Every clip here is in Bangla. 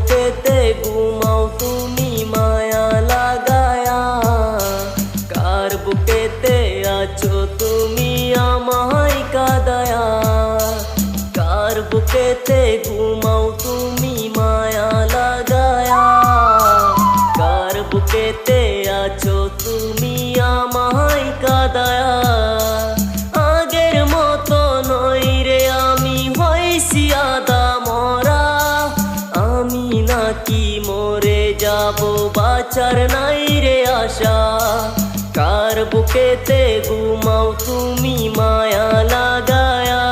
পেতে ঘুমাও তুমি মায়া লাগায়া কার বুকেতে আছো তুমি আমায় কাদায়া কার বুকেতে ঘুমাও তুমি মায়া লাগায়া কার বুকেতে আছো তুমি বাচার নাই রে আশা। কার বুকেতে ঘুমাও তুমি মায়া লাগায়া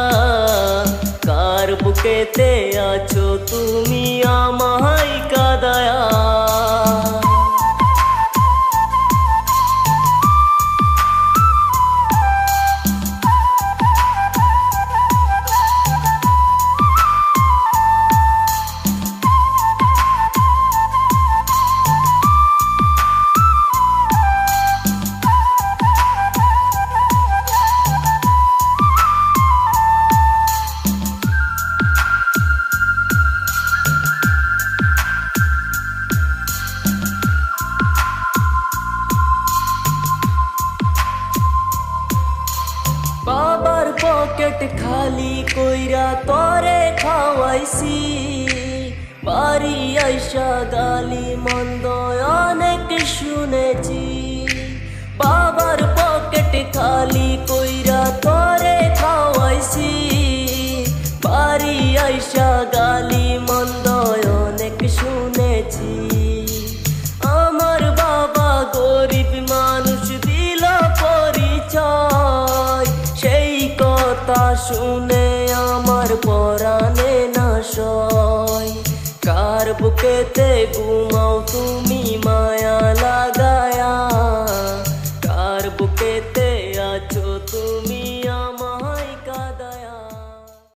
কার বুকেতে আছো তুমি আমায়? বাবার পকেট খালি কইরা তরে খাওয়াইছি। বাড়ি আইসা গালি মন্দ অনেক শুনেছি। বাবার পকেট খালি কইরা তরে খাওয়াইছি। বাড়ি আইসা গালি মন্দ অনেক শুনেছি। কথা শুনে আমার পরাণে না সয় কার বুকেতে ঘুমাও তুমি?